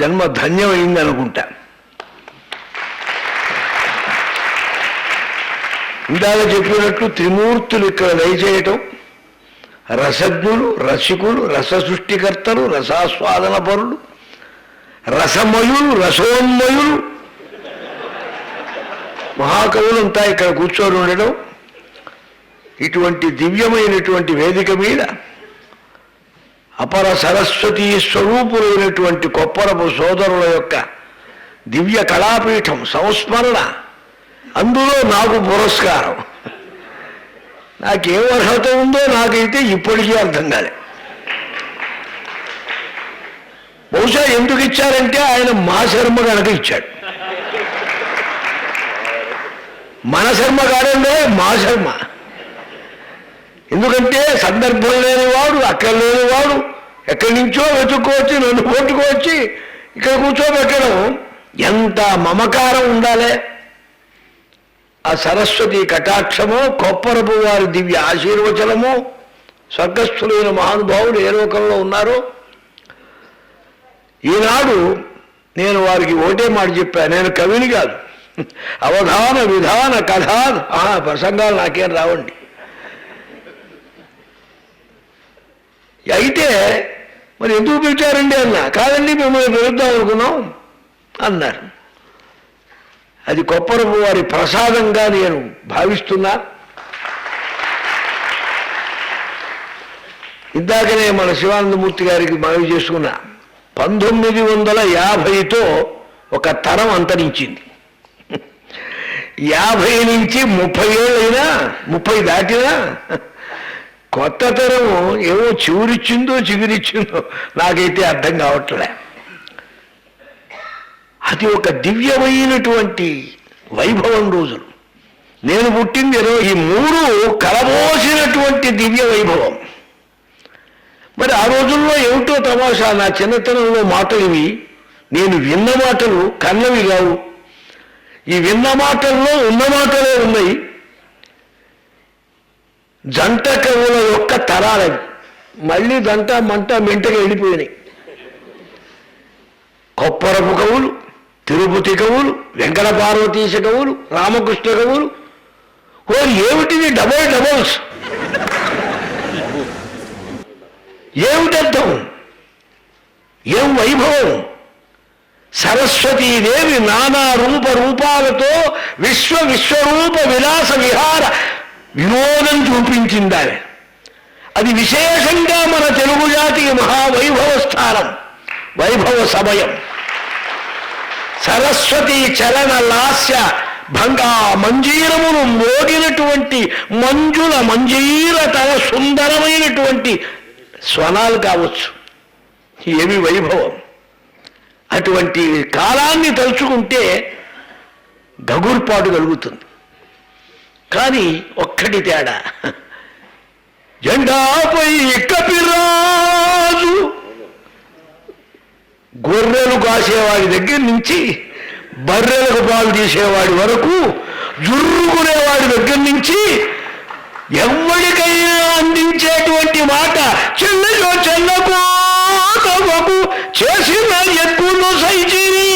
జన్మ ధన్యమైంది అనుకుంటా. ఇందాక చెప్పినట్లు త్రిమూర్తులు ఇక్కడ దయచేయటం రసజ్ఞులు రసికులు రస సృష్టికర్తలు రసాస్వాదన పరులు రసమయులు రసోన్మయులు మహాకవులంతా ఇక్కడ కూర్చొని ఉండడం ఇటువంటి దివ్యమైనటువంటి వేదిక మీద అపర సరస్వతీ స్వరూపులైనటువంటి కొప్పరపు సోదరుల యొక్క దివ్య కళాపీఠం సంస్మరణ. అందులో నాకు పురస్కారం. నాకేం అర్హత ఉందో నాకైతే ఇప్పటికీ అర్థం కాలే. బహుశా ఎందుకు ఇచ్చారంటే ఆయన మా శర్మ కనుక ఇచ్చాడు. మన శర్మ కాదండే మా శర్మ. ఎందుకంటే సందర్భం లేనివాడు అక్కడ లేనివాడు ఎక్కడి నుంచో వెతుక్కోవచ్చి నన్ను కొట్టుకోవచ్చి ఇక్కడ కూర్చోబెట్టడం. ఎంత మమకారం ఉండాలి? ఆ సరస్వతి కటాక్షము కొప్పరపు వారి దివ్య ఆశీర్వచనము స్వర్గస్థులైన మహానుభావులు ఏ లోకంలో ఉన్నారో? ఈనాడు నేను వారికి ఒకటే మాట చెప్పాను నేను కవిని కాదు. అవధాన విధాన కథ ప్రసంగాలు నాకేం రావండి. అయితే మరి ఎందుకు పిలిచారండి అన్న? కాదండి మిమ్మల్ని పిలుద్దాం అనుకున్నాం అన్నారు. అది కొప్పరపు వారి ప్రసాదంగా నేను భావిస్తున్నా. ఇందాకనే మన శివానందమూర్తి గారికి మనవి చేసుకున్నా. పంతొమ్మిది వందల యాభైతో ఒక తరం అంతరించింది. యాభై నుంచి ముప్పై ఏళ్ళైనా ముప్పై దాటినా కొత్త తరం ఏమో చిగురిచ్చిందో చిగురిచ్చిందో నాకైతే అర్థం కావట్లే. అది ఒక దివ్యమైనటువంటి వైభవం రోజులు. నేను పుట్టింది ఈ మూడు కలబోసినటువంటి దివ్య వైభవం. మరి ఆ రోజుల్లో ఏమిటో తమాషా నా చిన్నతనంలో మాటలు ఇవి. నేను విన్న మాటలు కన్నవి కావు. ఈ విన్న మాటల్లో ఉన్న మాటలే ఉన్నాయి. జంట కవుల యొక్క తరాలవి మళ్ళీ దంట మంట మెంటగా వెళ్ళిపోయినాయి. కొప్పరపు కవులు తిరుపతి కవులు వెంకట పార్వతీశ కవులు రామకృష్ణ కవులు. ఓ ఏమిటిది డబల్ డబల్స్. ఏమిటర్థం ఏం వైభవం? సరస్వతీదేవి నానా రూప రూపాలతో విశ్వ విశ్వరూప విలాస విహార వినోదం చూపించింది ఆమె అది విశేషంగా మన తెలుగు జాతీయ మహావైభవ స్థానం వైభవ సమయం. సరస్వతి చరణ లాస్య భంగా మంజీరమును మోగినటువంటి మంజుల మంజీర తన సుందరమైనటువంటి స్వనాలు కావచ్చు. ఏమి వైభవం? అటువంటి కాలాన్ని తలుచుకుంటే గగుర్పాటు కలుగుతుంది. కానీ ఒక్కటి తేడా. జెండాపై కపిరాజు గొర్రెలు కాసేవాడి దగ్గర నుంచి బర్రెలకు పాలు తీసేవాడి వరకు జుర్రుకునేవాడి దగ్గర నుంచి ఎవరికైనా అందించేటువంటి మాట చెల్లెలో చెల్లకు తమకు చేసిన ఎక్కువ సైచీని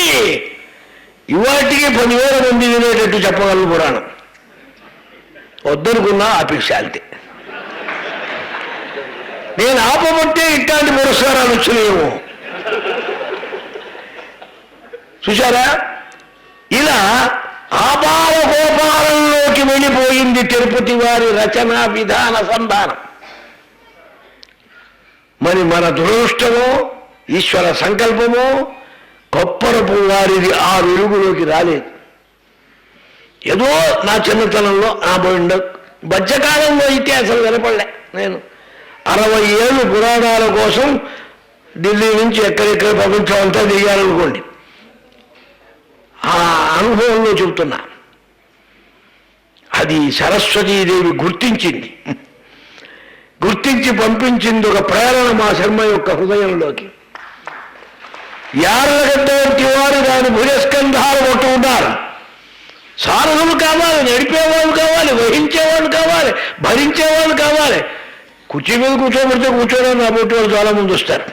ఇవాటికి పదివేల మంది వినేటట్టు చెప్పగలను పురాణం. వద్దనుకున్నా ఆపేశాంతి నేను ఆపబట్టే ఇట్లాంటి పురస్కారాలు వచ్చినాయేమో. చూశారా? ఇలా ఆపాల గోపాలంలోకి వెళ్ళిపోయింది తిరుపతి వారి రచన విధాన సంధానం. మరి మన దురదృష్టమో ఈశ్వర సంకల్పమో కొప్పరపు వారిది ఆ వెలుగులోకి రాలేదు. ఏదో నా చిన్నతనంలో నా పోయిండ మధ్యకాలంలో అయితే అసలు వినపడలే నేను. అరవై ఏళ్ళు పురాణాల కోసం ఢిల్లీ నుంచి ఎక్కడెక్కడ ప్రపంచం అంతా దిగాలనుకోండి ఆ అనుభవంలో చెబుతున్నా. అది సరస్వతీదేవి గుర్తించింది. గుర్తించి పంపించింది ఒక ప్రేరణ మా శర్మ యొక్క హృదయంలోకి. యార్లగడ్డ వంటి వారు దాని భుజస్కంధాలు కొట్టు ఉన్నారు సారథులు కావాలి నడిపేవాళ్ళు కావాలి వహించేవాళ్ళు కావాలి భరించేవాళ్ళు కావాలి. కుర్చీ మీద కూర్చోబెడితే కూర్చోడానికి నా బొట్టు వాళ్ళు చాలా ముందు వస్తారు.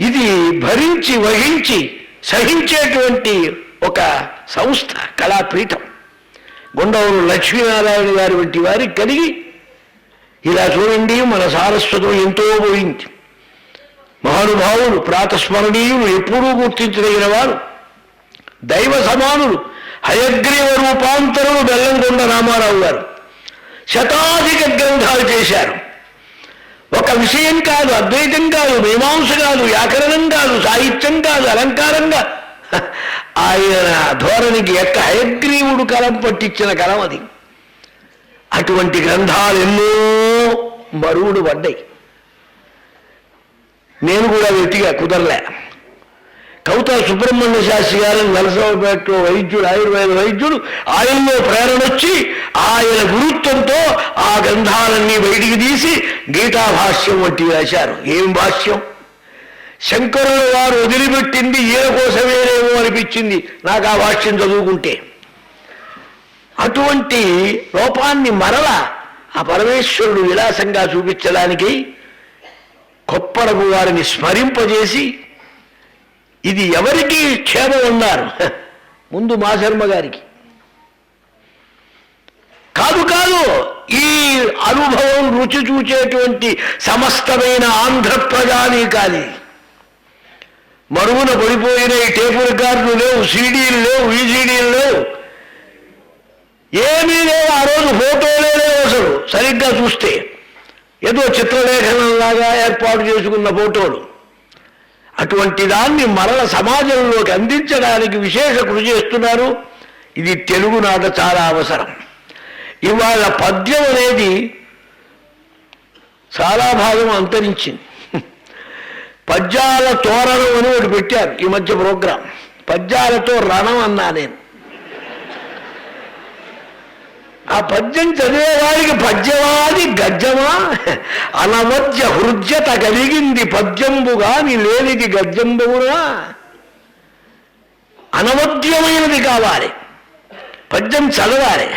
ఇది భరించి వహించి సహించేటువంటి ఒక సంస్థ కళాపీఠం. గుండవరు లక్ష్మీనారాయణ గారి వంటి వారికి కలిగి ఇలా చూడండి మన సారస్వతం ఎంతో పోయింది. మహానుభావులు ప్రాతస్మరణీయులు ఎప్పుడూ గుర్తించదగిన వారు. దైవ సమానులు హయగ్రీవ రూపాంతరులు బెల్లంకొండ రామారావు గారు. శతాధిక గ్రంథాలు చేశారు. ఒక విషయం కాదు అద్వైతం కాదు మీమాంస కాదు వ్యాకరణం కాదు సాహిత్యం కాదు అలంకారంగా ఆయన ధోరణికి ఎక్క హయగ్రీవుడు కలం పట్టించిన కలం అది. అటువంటి గ్రంథాలు ఎన్నో మరువులు పడ్డాయి. నేను కూడా వెతిగా కుదరలే. కవిత సుబ్రహ్మణ్య శాస్త్రి గారు నరసరావుపేటలో వైద్యుడు ఆయుర్వేద వైద్యుడు ఆయనలో ప్రేరణ వచ్చి ఆయన గురుత్వంతో ఆ గ్రంథాలన్నీ బయటికి తీసి గీతా భాష్యం వంటి రాశారు. ఏం భాష్యం? శంకరుల వారు వదిలిపెట్టింది ఈయన కోసమేనేమో అనిపించింది నాకు ఆ భాష్యం చదువుకుంటే. అటువంటి లోపాన్ని మరల ఆ పరమేశ్వరుడు విలాసంగా చూపించడానికి కొప్పరపు వారిని స్మరింపజేసి ఇది ఎవరికి క్షేమం ఉన్నారు? ముందు మా శర్మ గారికి. కాదు కాదు ఈ అనుభవం రుచి చూచేటువంటి సమస్తమైన ఆంధ్ర కాదు మరుగున పడిపోయిన ఈ టేపు రికార్డులు లేవు సీడీలు లేవు ఈసీడీలు లేవు. ఏమీ లేవు ఆ రోజు ఫోటోలే లేవు అసలు. సరిగ్గా చూస్తే ఏదో చిత్రలేఖనంలాగా ఏర్పాటు చేసుకున్న ఫోటోలు. అటువంటి దాన్ని మరల సమాజంలోకి అందించడానికి విశేష కృషి చేస్తున్నారు. ఇది తెలుగునాట చాలా అవసరం. ఇవాళ పద్యం అనేది చాలా భాగం అంతరించింది. పద్యాల తోరణం అని ఒకటి పెట్టారు ఈ మధ్య ప్రోగ్రాం. పద్యాలతో రణం అన్నా నేను. ఆ పద్యం చదివేవాడికి పద్యవాది గద్యమా? అనవద్య హృద్యత కలిగింది పద్యంబుగా నీ లేనిది గద్యంబునా అనవద్యమైనది కావాలి. పద్యం చదవాలి.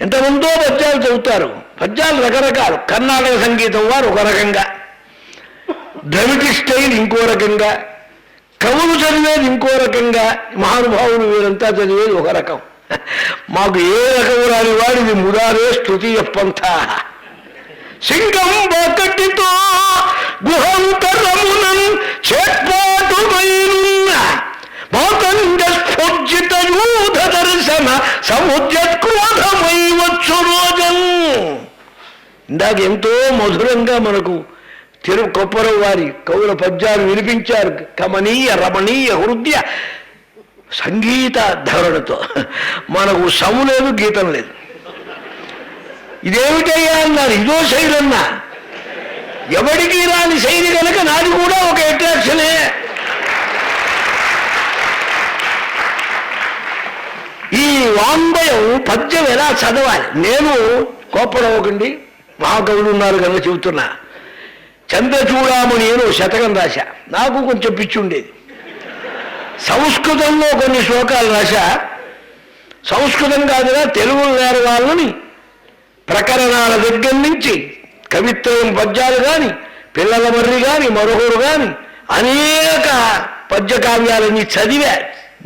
ఎంతమందో పద్యాలు చదువుతారు. పద్యాలు రకరకాలు. కర్ణాటక సంగీతం వారు ఒక రకంగా. ద్రవిటి స్టైల్ ఇంకో రకంగా. కవులు చదివేది ఇంకో రకంగా. మహానుభావులు వీరంతా చదివేది ఒక రకం. మాకు ఏ రకము రాని వాడిది మురారే స్థుతి పంథ. సింగం బాకటితో గుహంతరమునం చేట్పాటుమైనున్న మాతంగ స్ఫోర్జిత యూధ దర్శన సముద్యక్రోధమై వచ్చు రోజం ఇందాక ఎంతో మధురంగా మనకు తిరు కొప్పరం వారి కవుల పద్యాలు వినిపించారు. కమనీయ రమణీయ హృదయ సంగీత ధోరణితో. మనకు సము లేదు గీతం లేదు. ఇదేమిటయ్యా అన్నారు ఇదో శైలి అన్నా ఎవడికి రాని శైలి కనుక నాది కూడా ఒక అట్రాక్షనే ఈ వాంగ్మయం పద్యం ఎలా చదవాలి? నేను కోపడవకండి మహాకవులు ఉన్నారు కనుక చెబుతున్నా. చంద్రచూడామణి అని శతకం రాశా. నాకు కొంచెం పిచ్చి ఉండేది. సంస్కృతంలో కొన్ని శ్లోకాలు రాశా. సంస్కృతం కాదుగా తెలుగు నేర వాళ్ళని. ప్రకరణాల దగ్గర నుంచి కవిత్వం పద్యాలు కానీ పిల్లల మర్రి కానీ మరొకరు కానీ అనేక పద్య కావ్యాలని చదివా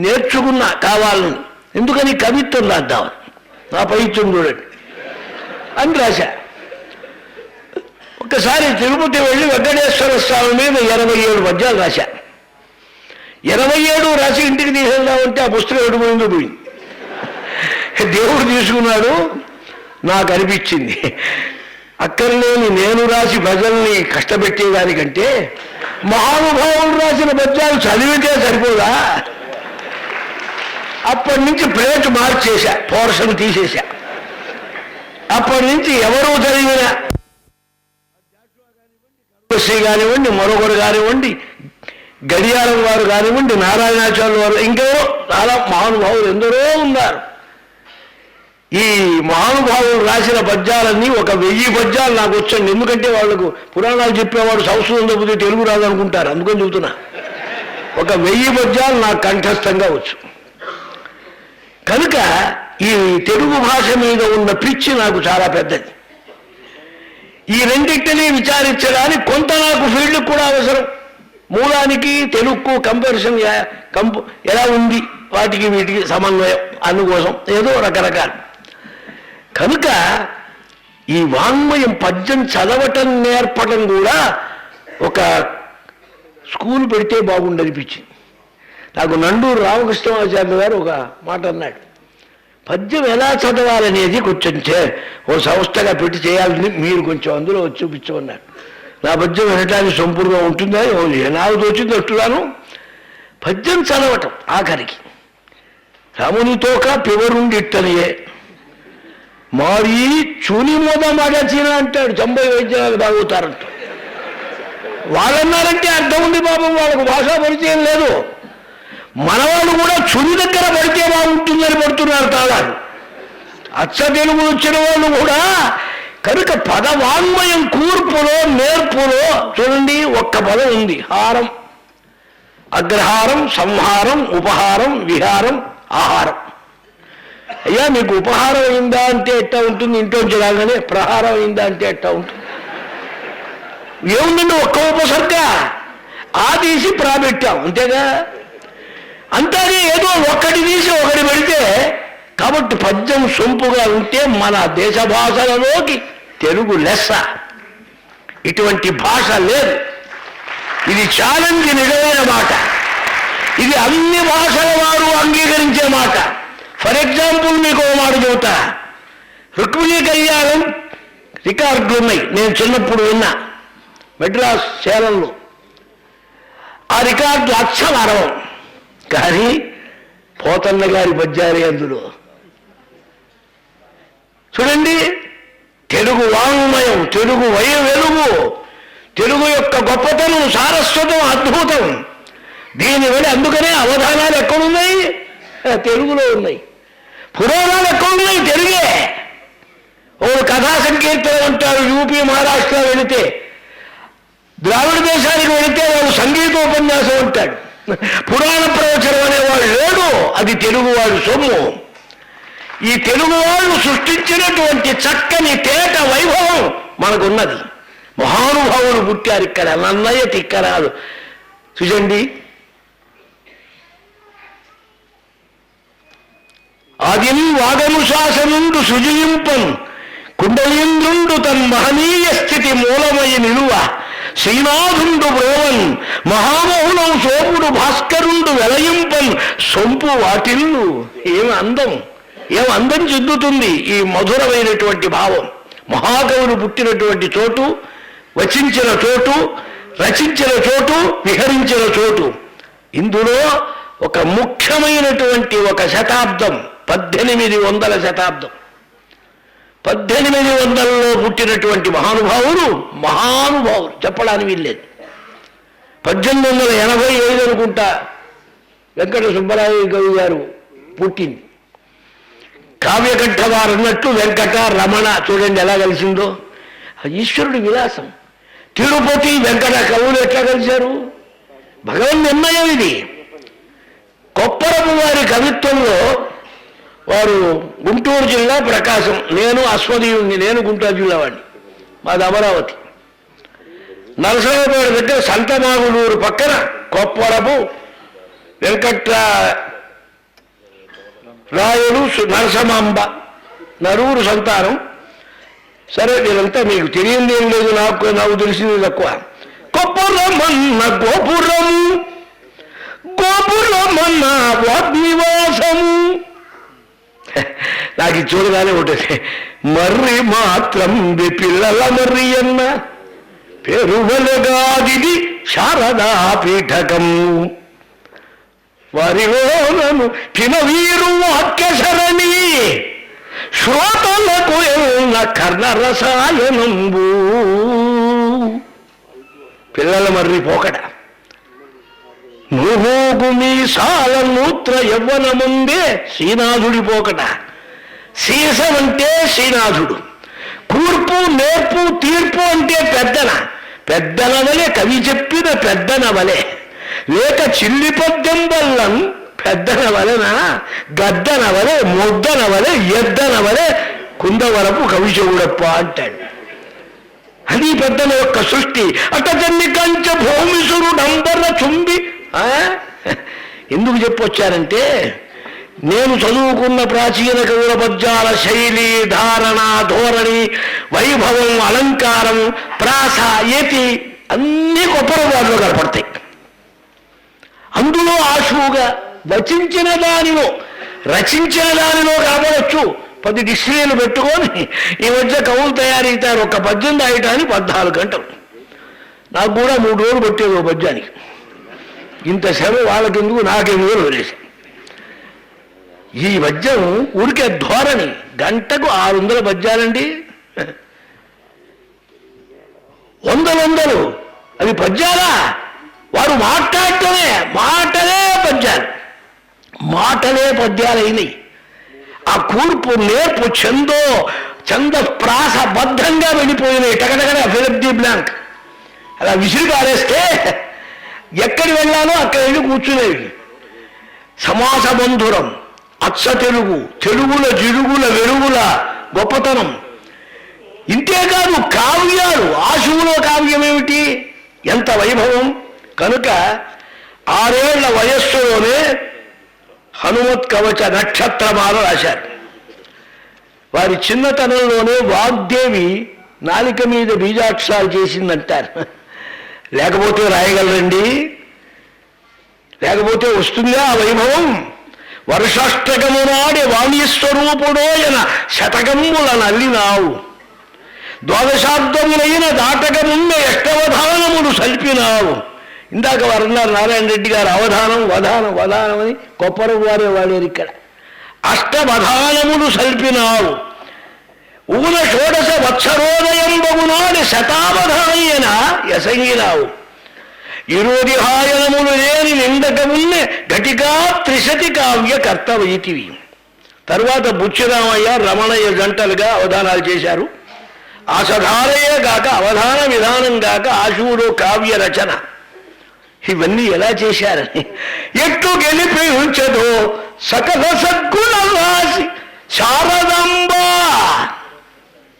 నేర్చుకున్నా కావాలని. ఎందుకని కవిత్వం రాద్దామని నా పవిత్రం చూడండి అని రాశా. ఒక్కసారి తిరుపతి వెళ్ళి వెంకటేశ్వర స్వామి మీద ఎనభై ఏడు పద్యాలు రాశా. ఇరవై ఏడు రాసి ఇంటికి తీసుకెళ్దామంటే ఆ పుస్తకం ఎటు పోయింది దేవుడు తీసుకున్నాడు నాకు అనిపించింది. అక్కర్లేని నేను రాసి ప్రజల్ని కష్టపెట్టేదానికంటే మహానుభావులు రాసిన పద్యాలు చదివితే సరిపోదా? అప్పటి నుంచి ప్లేట్ మార్చేశా పోర్షన్ తీసేశా. అప్పటి నుంచి ఎవరు చదివినా శ్రీ కానివ్వండి మరొకరు కానివ్వండి గడియారం వారు కానివ్వండి నారాయణాచార్యుల వారు ఇంకెవరో చాలా మహానుభావులు ఎందరో ఉన్నారు. ఈ మహానుభావులు రాసిన పద్యాలన్నీ ఒక వెయ్యి పద్యాలు నాకు వచ్చండి. ఎందుకంటే వాళ్ళకు పురాణాలు చెప్పేవాడు సంస్కృతం తప్పితే తెలుగు రాదు అనుకుంటారు అందుకని చెబుతున్నా. ఒక వెయ్యి పద్యాలు నాకు కంఠస్థంగా వచ్చు. కనుక ఈ తెలుగు భాష మీద ఉన్న పిచ్చి నాకు చాలా పెద్దది. ఈ రెండింటినీ విచారించడానికి కొంత నాకు ఫీల్డ్ కూడా అవసరం. మూలానికి తెలుగుకు కంపారిజన్ కంప ఎలా ఉంది? వాటికి వీటికి సమన్వయం అందుకోసం ఏదో రకరకాలు. కనుక ఈ వాంగ్మయం పద్యం చదవటం నేర్పటం కూడా ఒక స్కూల్ పెడితే బాగుండనిపించింది. నాకు నండూరు రామకృష్ణమాచార్య గారు ఒక మాట అన్నాడు. పద్యం ఎలా చదవాలనేది కొంచెం చే ఓ సంస్థగా పెట్టి చేయాలని మీరు కొంచెం అందులో చూపించమన్నారు. నా పద్యం వినటానికి సంపూర్ణంగా ఉంటుందా ఓ నాకు తోచింది అట్టుగాను పద్యం చదవటం ఆఖరికి. రామునితోక పివరుండిట్టనియే మారి చూని మోద మగచిన అంటాడు. తొంభై వైద్యాలకు తాగుతారంట వాళ్ళన్నారంటే అర్థం ఉంది పాపం వాళ్ళకు భాషా పరిచయం లేదు. మనవాళ్ళు కూడా చుని దగ్గర పడితే బాగుంటుందని పడుతున్నారు తాళాలు. అచ్చ తెలుగు వచ్చిన వాళ్ళు కూడా కనుక పదవాంగ్మయం కూర్పులో నేర్పులో చూడండి ఒక్క పదం ఉంది. హారం. అగ్రహారం సంహారం ఉపహారం విహారం ఆహారం. అయ్యా మీకు ఉపహారం అయిందా అంటే ఎట్టా ఉంటుంది? ఇంట్లోంచి రాగానే ప్రహారం అయిందా అంటే ఎట్టా ఉంటుంది? ఏముందండి ఒక్క ఉపసర్గ? ఆ తీసి ప్రాబెట్టాం అంతేగా అంతానే ఏదో ఒక్కటి తీసి ఒకటి పెడితే కాబట్టి పద్యం సొంపుగా ఉంటే మన దేశ భాషలలోకి తెలుగు లెస్స. ఇటువంటి భాష లేదు. ఇది ఛాలెంజ్ నిజమైన మాట. ఇది అన్ని భాషల వారు అంగీకరించే మాట. ఫర్ ఎగ్జాంపుల్ మీకు ఒక మాట చెబుతా. రుక్మిణీ కళ్యాణం రికార్డులు ఉన్నాయి. నేను చిన్నప్పుడు విన్నా. మెడ్రాస్ సేలంలో ఆ రికార్డు లక్షల అరవం కానీ పోతన్న గారి పద్యాలే అందులో. చూడండి తెలుగు వాంగ్మయం తెలుగు వయ వెలుగు తెలుగు యొక్క గొప్పతనం సారస్వతం అద్భుతం. దీని వెళ్ళి అందుకనే అవధానాలు ఎక్కడున్నాయి? తెలుగులో ఉన్నాయి. పురాణాలు ఎక్కడున్నాయి? తెలుగే. ఓ కథా సంకీర్తన అంటారు యూపీ మహారాష్ట్ర వెళితే. ద్రావిడ దేశానికి వెళితే వాడు సంగీతోపన్యాసం అంటాడు. పురాణ ప్రవచనం అనేవాడు లేడు అది తెలుగు వాడు సొమ్ము. ఈ తెలుగు వాళ్ళు సృష్టించినటువంటి చక్కని తేట వైభవం మనకున్నది. మహానుభావులు పుట్టారు ఇక్కడ నన్నయ్య తిక్కరాదు చూడండి. ఆదిం వాగనుశాసనుండు సుజయింపం కుండలీంద్రుండు తన్ మహనీయ స్థితి మూలమై నిలువ శ్రీనాథుండు బ్రోవన్ మహామహులం సోపుడు భాస్కరుండు వెలయింపం సొంపు వాటిల్లు. ఏమి అందం? ఏం అందం చెందుతుంది ఈ మధురమైనటువంటి భావం? మహాకవులు పుట్టినటువంటి చోటు వచించిన చోటు రచించిన చోటు విహరించిన చోటు. ఇందులో ఒక ముఖ్యమైనటువంటి ఒక శతాబ్దం పద్దెనిమిది వందల శతాబ్దం. పద్దెనిమిది వందలలో పుట్టినటువంటి మహానుభావులు మహానుభావులు చెప్పడానికి వీల్లేదు. పద్దెనిమిది వందల ఎనభై ఐదు అనుకుంటా. వెంకట సుబ్బరాయ కవి గారు పుట్టింది. కావ్యకంఠ వారు అన్నట్టు వెంకట రమణ చూడండి ఎలా కలిసిందో. ఈశ్వరుడి విలాసం. తిరుపతి వెంకట కవులు ఎట్లా కలిశారు? భగవన్ నిర్ణయం ఇది. కొప్పరపు వారి కవిత్వంలో వారు గుంటూరు జిల్లా ప్రకాశం. నేను అశ్వదీయుణ్ణి నేను గుంటూరు జిల్లా వాడిని. మాది అమరావతి. నరసరావుపేట దగ్గర సంతమాగులూరు పక్కన కొప్పరపు వెంకట్ర రాయుడు నరసమాంబ. నలుగురు సంతానం. సరే వీళ్ళంతా మీకు తెలియంది ఏం లేదు నాకు నాకు తెలిసింది తక్కువ. కొప్పురమన్న గోపురము గోపురమన్న వాగ్నివాసము. నాకు ఇది చూడగానే ఉంటుంది మర్రి మాత్రం పిల్లల మర్రి అన్న. పెరువలగాదిది శారదా పీఠకము. వారిలోనను పినవీరు వాక్యశరణి. శ్రోతలకు ఎన్న కర్ణరసాయనంబు. పిల్లల మర్రి పోకడ నువ్వు మీసాల నూత్ర యవ్వనముందే శ్రీనాథుడి పోకట. సీసం అంటే శ్రీనాథుడు కూర్పు నేర్పు తీర్పు అంటే పెద్దన పెద్దన వలె కవి చెప్పిన పెద్దన వలె. లేక చిల్లి పద్యం వల్లం పెద్దన వలన గద్దన వలె ముద్దన వలె ఎద్దన వలె కుందవరపు కవిచవుడప్ప అంటాడు. అది పెద్దల యొక్క సృష్టి. అటజన్ని కంచ భూమిసురు డంబర చుంబి ఆ? ఎందుకు చెప్పొచ్చారంటే నేను చదువుకున్న ప్రాచీన కవుల పద్యాల శైలి ధారణ ధోరణి వైభవం అలంకారం ప్రాస ఏతి అన్నీ గొప్ప వాళ్ళు కనపడతాయి. అందులో ఆశువుగా వచించిన దానిలో రచించిన దానిలో కనపడవచ్చు పది డిక్షనరీలు పెట్టుకొని ఈ మధ్య కవులు తయారైతారు. ఒక పద్యం రాయటానికి పద్నాలుగు గంటలు. నాకు కూడా మూడు రోజులు పట్టేది ఒక పద్యానికి. ఇంత శ్రమ వాళ్ళకెందుకు? వేలు వదిలేసి. ఈ పద్యం ఉడికే ధోరణి గంటకు ఆరు వందల పద్యాలండి. వందలు వందలు. అవి పద్యాలా? వారు మాట్లాడటమే మాటలే పద్యాలు. మాటలే పద్యాలైనవి ఆ కూర్పు నేర్పు చందో చంద ప్రాస బద్ధంగా వెళ్ళిపోయినాయి టగటగడ ఫిలిప్ ది బ్లాంక్. అలా విసిరి పారేస్తే ఎక్కడి వెళ్ళాలో అక్కడ వెళ్ళి కూర్చునేవి. సమాస బంధురం అచ్చ తెలుగు తెలుగుల జిడుగుల వెలుగుల గొప్పతనం. ఇంతేకాదు కావ్యాలు ఆశువులో కావ్యం ఏమిటి ఎంత వైభవం? కనుక ఆరేళ్ళ వయస్సులోనే హనుమత్ కవచ నక్షత్రమాల రాశారు. వారి చిన్నతనంలోనే వాగ్దేవి నాలిక మీద బీజాక్షరాలు చేసిందంటారు. లేకపోతే రాయగలరండి? లేకపోతే వస్తుందా ఆ వైభవం? వర్షాష్టకము నాడి వాణీస్వరూపుడోయన శతకముల నల్లినావు. ద్వాదశాబ్దములైన దాటకమున్న ఎష్టవధానములు సల్పినావు. ఇందాక వారు ఉన్నారు నారాయణ రెడ్డి గారు అవధానం వధానం వధానం అని కొప్పరు వారే వాడేరు ఇక్కడ. అష్టవధానములు సల్పినావు. ఊన షోడశ వత్సరోదయం బగునాడి శతావధానయ్యన ఎసంగినావు. ఇరుది హాయనములు లేని నిండకమున్న ఘటికా త్రిశతి కావ్య కర్తవైతివి తరువాత బుచ్చిరామయ్య రమణయ్య జంటలుగా అవధానాలు చేశారు. ఆసధారయే కాక అవధాన విధానం కాక ఆశువుడు కావ్య రచన. ఇవన్నీ ఎలా చేశారని. ఎట్టు గెలిపి ఉంచదో సకల సద్గుణ రాసి శారదంబ.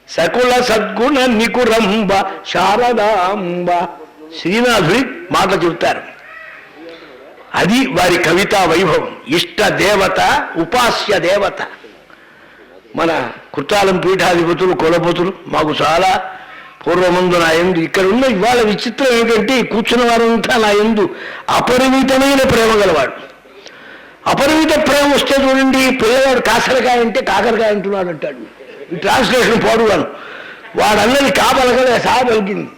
సకుల సద్గుణ నికురంబ శారదాంబ. శ్రీనాథుడి మాట చెబుతారు. అది వారి కవితా వైభవం. ఇష్ట దేవత ఉపాస్య దేవత. మన కుట్టాలం పీఠాధిపతులు కులపతులు మాకు చాలా పూర్వమందు నా ఎందు ఇక్కడ ఉన్న ఇవాళ విచిత్రం ఏమిటంటే కూర్చున్న వారంతా నా ఎందు అపరిమితమైన ప్రేమ గలవాడు. అపరిమిత ప్రేమ వస్తే చూడండి పిల్లవాడు కాకరకాయ అంటే కాకరకాయ అంటున్నాడు అంటాడు. ఈ ట్రాన్స్లేషన్ పోడుగాను. వాడు అన్నది కాబలగలే సాగలిగింది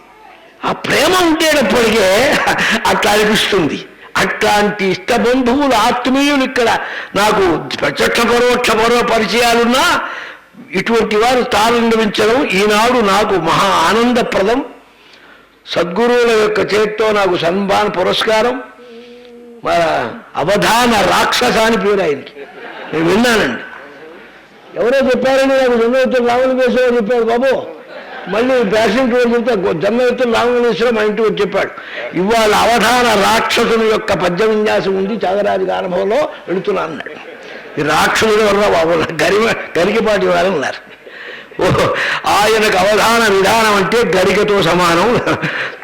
ఆ ప్రేమ ఉండేటప్పటికే అట్లా అనిపిస్తుంది. అట్లాంటి ఇష్ట బంధువులు ఆత్మీయులు ఇక్కడ నాకు ప్రత్యక్ష పరోక్ష పరో పరిచయాలున్నా ఇటువంటి వారు తానుండవించడం ఈనాడు నాకు మహా ఆనందప్రదం. సద్గురువుల యొక్క చేతితో నాకు సన్మాన పురస్కారం. మన అవధాన రాక్షస అని పేరు ఆయనకి. నేను విన్నానండి. ఎవరో చెప్పారని నాకు జన్మవిత్తులు రామలింగేశ్వరరావు చెప్పాడు బాబు మళ్ళీ ప్యాసింట్ టూర్ చెప్తే జన్మవిత్తులు రామలింగేశ్వరం మా ఇంటికి వచ్చి చెప్పాడు ఇవాళ అవధాన రాక్షసుని యొక్క పద్య విన్యాసం ఉంది చాగరాజు అనుభవంలో వెళుతున్నా అన్నాడు. రాక్షసుడు వల్ల బాబు? గరిమ గరికపాటి వారు ఉన్నారు. ఓ ఆయనకు అవధాన విధానం అంటే గరికతో సమానం.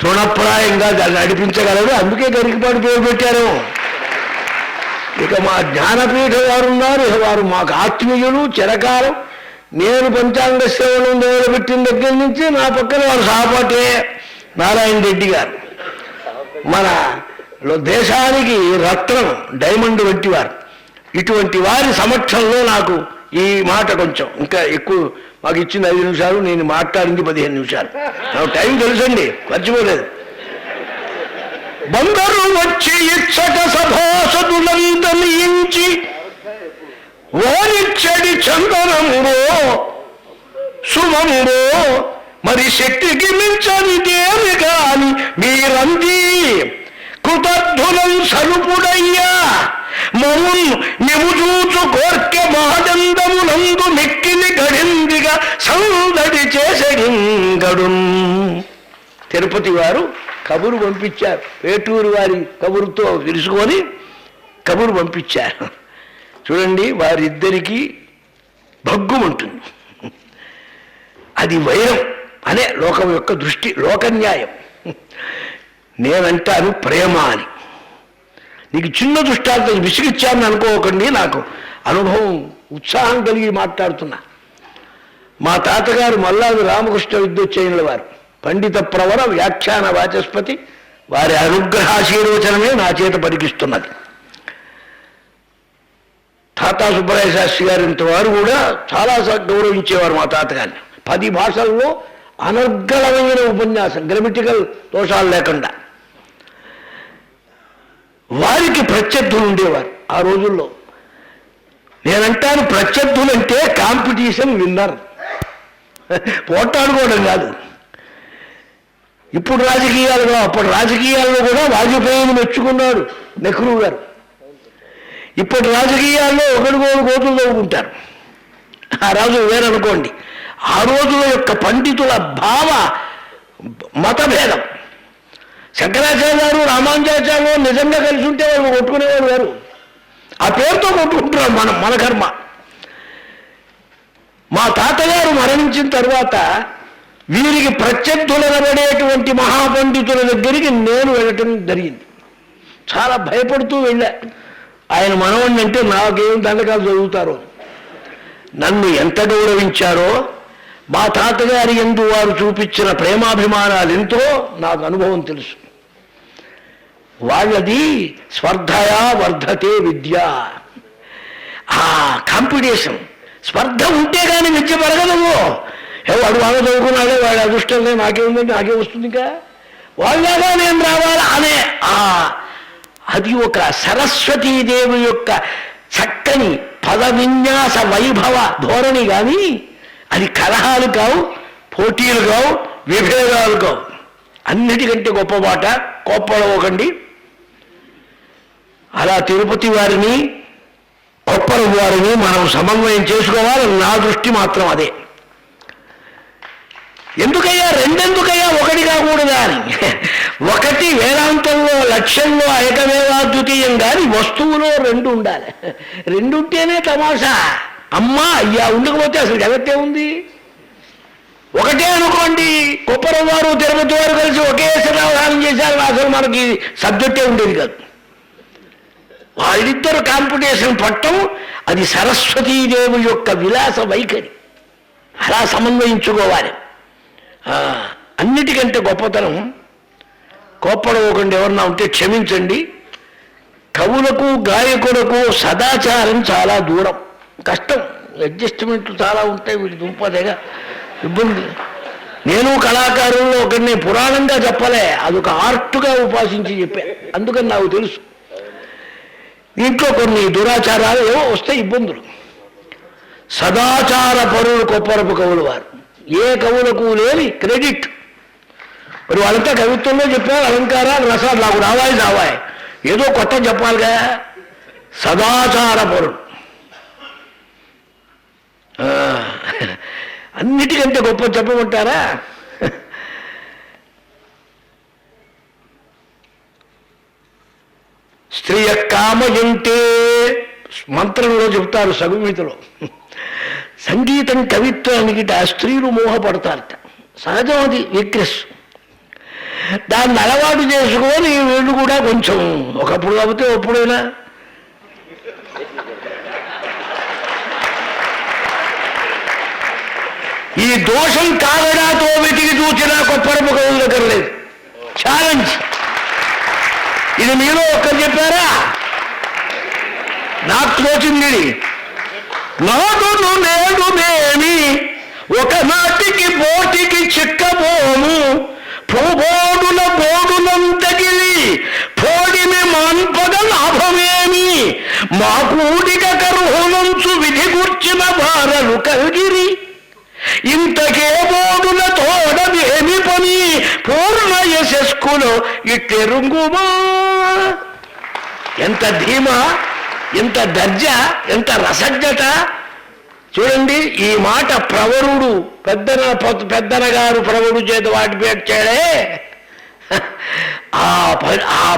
తృణప్రాయంగా దాన్ని నడిపించగలడు అందుకే గరికపాటి పేరు పెట్టారు. ఇక మా జ్ఞానపీఠ వారు ఉన్నారు వారు మాకు ఆత్మీయులు చిరకాలం. నేను పంచాంగ సేవలు మొదలుపెట్టిన దగ్గర నుంచి నా పక్కన వారు సహపాటే నారాయణ రెడ్డి గారు. మన దేశానికి రత్నం డైమండ్ వంటి వారు ఇటువంటి వారి సమక్షంలో నాకు ఈ మాట కొంచెం ఇంకా ఎక్కువ మాకు ఇచ్చింది ఐదు నిమిషాలు నేను మాట్లాడింది పదిహేను నిమిషాలు. నాకు టైం తెలుసండి మర్చిపోలేదు. బందరు వచ్చి ఇచ్చట సభాసదులంతమించి ఓనిచ్చడి చందనమురో శుభమురో మరి శక్తికి మించనిదేమి కాని మీరంది కృతజ్ఞులం సలుపుడయ్యా మౌన్ నిముజూచు కోర్కె మహదందమునందు మెక్కిని గడిందిగా సందడి చేసడింగడు తిరుపతి వారు కబురు పంపించారు. వేటూరు వారి కబురుతో తెలుసుకొని కబురు పంపించారు. చూడండి వారిద్దరికీ భగ్గు ఉంటుంది. అది వైరం అనే లోకం యొక్క దృష్టి లోకన్యాయం. నేనంటాను ప్రేమ అని. నీకు చిన్న దృష్టాంతం విసిగిచ్చాను అనుకోకండి నాకు. అనుభవం ఉత్సాహం కలిగి మాట్లాడుతున్నా. మా తాతగారు మల్లాది రామకృష్ణ విద్యుచ్చైన వారు. పండిత ప్రవర వ్యాఖ్యాన వాచస్పతి. వారి అనుగ్రహాశీర్వచనమే నా చేత పరికిస్తున్నది తాతా సుబ్బరాయ శాస్త్రి గారింత వారు కూడా చాలా గౌరవించేవారు మా తాతగారిని. పది భాషల్లో అనర్గళమైన ఉపన్యాసం గ్రామటికల్ దోషాలు లేకుండా. వారికి ప్రత్యర్థులు ఉండేవారు ఆ రోజుల్లో. నేనంటాను ప్రత్యర్థులంటే కాంపిటీషన్ విన్నర్. పోటాడుకోవడం కాదు. ఇప్పుడు రాజకీయాలుగా అప్పుడు రాజకీయాల్లో కూడా వాజ్పేయిని మెచ్చుకున్నాడు నెహ్రూ గారు. ఇప్పటి రాజకీయాల్లో ఒకరికొకరు కోతులు తవ్వుకుంటారు. ఆ రోజు వేరనుకోండి. ఆ రోజుల యొక్క పండితుల భావ మతభేదం. శంకరాచార్యాలు రామానుజాచార్యులు నిజంగా కలిసి ఉంటే వాళ్ళు కొట్టుకునేవారు గారు. ఆ పేరుతో కొట్టుకుంటున్నారు మనం మన కర్మ. మా తాతగారు మరణించిన తర్వాత వీరికి ప్రత్యర్థులనబడేటువంటి మహాపండితుల దగ్గరికి నేను వెళ్ళటం జరిగింది. చాలా భయపడుతూ వెళ్ళా. ఆయన మనవణ్ణి అంటే నాకేం దండకాలు చదువుతారో? నన్ను ఎంత గౌరవించారో? మా తాతగారి ఎందు వారు చూపించిన ప్రేమాభిమానాలు ఎంతో నాకు అనుభవం తెలుసు. వాళ్ళది స్పర్ధయా వర్ధతే విద్య. ఆ కాంపిటీషన్ స్పర్ధ ఉంటే కానీ విద్య పెరగదు ఏ వాడు బాగా చదువుకున్నాడే వాడు అదృష్టంగా నాకే నాకే వస్తుంది ఇంకా. వాళ్ళగా నేను రావాలా అనే ఆ అది ఒక సరస్వతీదేవి యొక్క చక్కని పద విన్యాస వైభవ ధోరణి కానీ అది కలహాలు కావు పోటీలు కావు విభేదాలు కావు. అన్నిటికంటే గొప్ప మాట కోప్పడవకండి. అలా తిరుపతి వారిని కొప్పల వారిని మనం సమన్వయం చేసుకోవాలి. నా దృష్టి మాత్రం అదే. ఎందుకయ్యా? రెండెందుకయ్యా? ఒకటి కాకూడదా అని. ఒకటి వేదాంతంలో లక్ష్యంలో ఏకమేవాద్వితీయం కానీ వస్తువులో రెండు ఉండాలి. రెండుంటేనే తమాషా. అమ్మా అయ్యా ఉండకపోతే అసలు జగత్తే ఉంది? ఒకటే అనుకోండి కొప్పరం వారు తిరుపతి వారు కలిసి ఒకే అవధానం చేశారు అసలు మనకి సబ్జెక్టే ఉండేది కాదు. వాళ్ళిద్దరు కాంపిటీషన్ పట్టం అది సరస్వతీదేవి యొక్క విలాస వైఖరి. అలా సమన్వయించుకోవాలి. అన్నిటికంటే గొప్పతనం కోప్పడవకుండా ఎవరన్నా ఉంటే క్షమించండి కవులకు గాయకులకు సదాచారం చాలా దూరం. కష్టం అడ్జస్ట్మెంట్లు చాలా ఉంటాయి వీడి దుంపదేగా ఇబ్బంది. నేను కళాకారుల్లో ఒకరిని పురాణంగా చెప్పలే అదొక ఆర్ట్గా ఉపాసించి చెప్పా అందుకని నాకు తెలుసు. దీంట్లో కొన్ని దురాచారాలు ఏవో వస్తాయి ఇబ్బందులు. సదాచార పరులు కొప్పరపు కవులు వారు. ఏ కవులకు లేని క్రెడిట్. మరి వాళ్ళంతా కవిత్వంలో చెప్పారు అలంకారాలు రసాలు నాకు రావాయి రావాయి. ఏదో కొత్త చెప్పాలిగా. సదాచార పరుడు అన్నిటికంటే గొప్ప చెప్పమంటారా స్త్రీయ కామయంటే మంత్రంలో చెప్తారు సగుమితిలో. సంగీతం కవిత్వానికి ఆ స్త్రీలు మోహపడతారట. సహజం అది విక్రెస్. దాన్ని అలవాటు చేసుకొని వీళ్ళు కూడా కొంచెం ఒకప్పుడు కాకపోతే ఎప్పుడైనా ఈ దోషం కాగడాతో వెతికి చూసినా కొప్పరపు కవుల దగ్గర లేదు. ఛాలెంజ్ ఇది మీలో ఒక్కరు చెప్పారా? నాకు తోచింది నాదును మేమి ఒక నాటికి పోటీకి చిక్కబోము భూబోడుల బోడునంతగిలి పోడిని మాన్పద లాభమేమి మా కూడిక కరుహునంచు విధి గుర్చిన భారలు కలిగిరి. ఇంతకే బోడుల తోడదేమి పని? పూర్ణ యశస్కులో ఇట్టెరుంగుమా? ఎంత ధీమా ఎంత దర్జ ఎంత రసజ్ఞత? చూడండి ఈ మాట ప్రవరుడు పెద్దన పెద్దన గారు ప్రవరుడు చేత వాటి పెట్టాడే ఆ భ- ఆ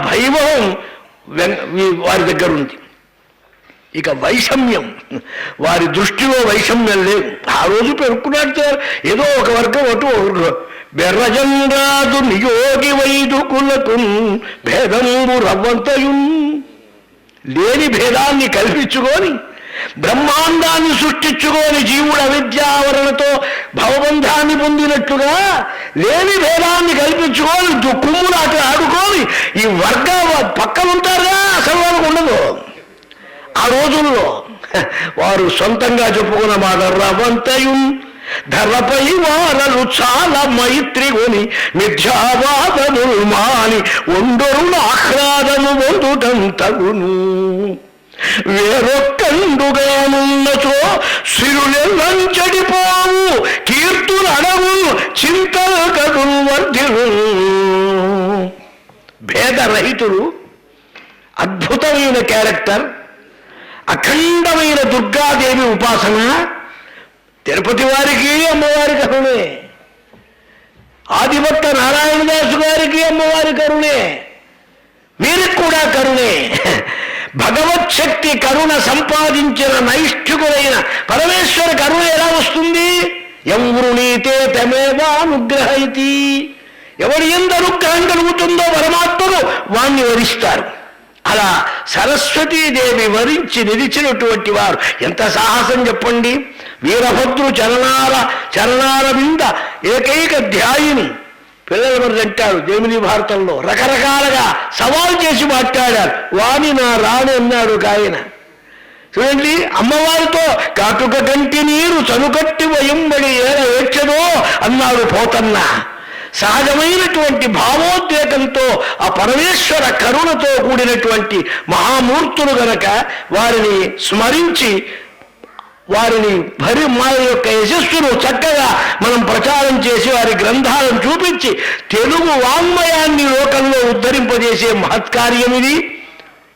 వెం- వారి దగ్గర ఉంది ఇక వైషమ్యం. వారి దృష్టిలో వైషమ్యం లేదు. ఆ రోజు పెరుక్కున్నాడు ఏదో ఒక వర్గం అటు ఒక నియోగి వైదుకులకు భేదము రవ్వంతయున్. లేని భేదాన్ని కల్పించుకొని బ్రహ్మాండాన్ని సృష్టించుకొని జీవుడు అవిద్యావరణతో భవబంధాన్ని పొందినట్లుగా లేని భేదాన్ని కల్పించుకొని దుఃఖములు అటు ఆడుకొని ఈ వర్గ పక్కనుంటారుగా అసలు వాళ్ళకు ఉండదు. ఆ రోజుల్లో వారు సొంతంగా చెప్పుకున్న మాట రవంతయున్ ధరపై వారలు చాలా మైత్రి కొని మిథ్యావాదములు మాని ఒండొరుల ఆహ్లాదము పొందుటంతగును. వేరొక్కండుగానున్నచో సిరులెల్లంచడిపోవు కీర్తులు అడవు చింతలు కడులు వర్ధిలు భేదరహితుడు అద్భుతమైన క్యారెక్టర్. అఖండమైన దుర్గాదేవి ఉపాసన తిరుపతి వారికి అమ్మవారి కరుణే. ఆదిభక్త నారాయణదాసు గారికి అమ్మవారి కరుణే. వీరికి కూడా కరుణే. భగవత్ శక్తి కరుణ సంపాదించిన నైష్ఠికులైన పరమేశ్వర కరుణ ఎలా వస్తుంది? ఎవృణీతే తమేవా అనుగ్రహైతి ఎవరి ఎందు అనుగ్రహం కలుగుతుందో పరమాత్మను వాణ్ణి వరిస్తారు. అలా సరస్వతీదేవి వరించి నిలిచినటువంటి వారు. ఎంత సాహసం చెప్పండి. వీరభద్రు చరణాల చరణాల మింద ఏకైక ధ్యాయిని. పిల్లల మరి అంటారు జమిని భారతంలో. రకరకాలుగా సవాల్ చేసి మాట్లాడారు. వాణి నా రాణి అన్నాడు ఆయన. చూడండి అమ్మవారితో కాటుక కంటి నీరు చనుకట్టి వయంబడి ఏల ఏడ్చదో అన్నాడు పోతన్నా. సహజమైనటువంటి భావోద్వేగంతో ఆ పరమేశ్వర కరుణతో కూడినటువంటి మహామూర్తులు గనక వారిని స్మరించి వారిని భరి వారి యొక్క యశస్సును చక్కగా మనం ప్రచారం చేసి వారి గ్రంథాలను చూపించి తెలుగు వాంగ్మయాన్ని లోకంలో ఉద్ధరింపజేసే మహత్కార్యం ఇది.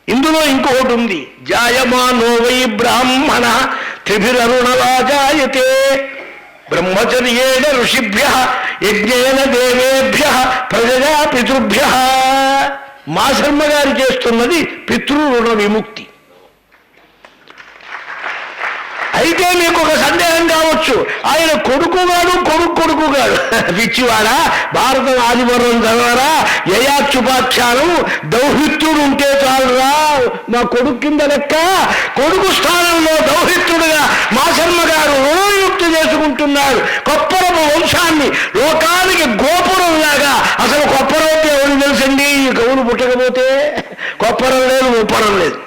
ఇందులో ఇంకొకటి ఉంది. జాయమానో వై బ్రాహ్మణ త్రిభిరరుణలా జాయతే బ్రహ్మచర్యేణ ఋషిభ్య యజ్ఞేన దేవేభ్య ప్రజగా పితృభ్య. మా శర్మ గారు చేస్తున్నది పితృరుణ విముక్తి. అయితే మీకు ఒక సందేహం కావచ్చు. ఆయన కొడుకుగాడు కొడుకు కొడుకుగాడు. పిచ్చివాడా భారతం ఆదిపర్వం చదవరా? యయాక్షుపాఖ్యానం దౌహిత్యుడు ఉంటే చాలురా. మా కొడుకు కింద లెక్క. కొడుకు స్థానంలో దౌహిత్యుడుగా మా శర్మ గారు రుణయుక్తి చేసుకుంటున్నాడు కొప్పరపు వంశాన్ని లోకానికి గోపురం లాగా. అసలు కొప్పరం ఎవరు తెలుసండి? ఈ కవులు పుట్టకపోతే కొప్పరం లేదు ముప్పరం లేదు.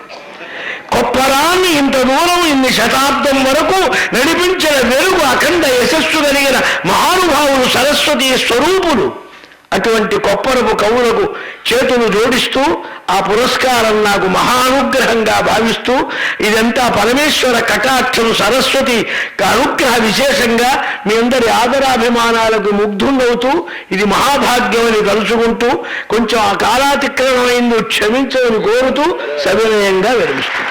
గొప్పరాన్ని ఇంత దూరం ఇన్ని శతాబ్దం వరకు నడిపించిన వెలుగు అఖండ యశస్సు కలిగిన మహానుభావులు సరస్వతి స్వరూపులు. అటువంటి కొప్పరపు కవులకు చేతులు జోడిస్తూ ఆ పురస్కారం నాకు మహానుగ్రహంగా భావిస్తూ ఇదంతా పరమేశ్వర కటాక్షం సరస్వతి అనుగ్రహ విశేషంగా మీ అందరి ఆదరాభిమానాలకు ముగ్ధుండవుతూ ఇది మహాభాగ్యమని తలుచుకుంటూ కొంచెం ఆ కాలాతిక్రమమైంది క్షమించమని కోరుతూ సవినయంగా విరమిస్తుంది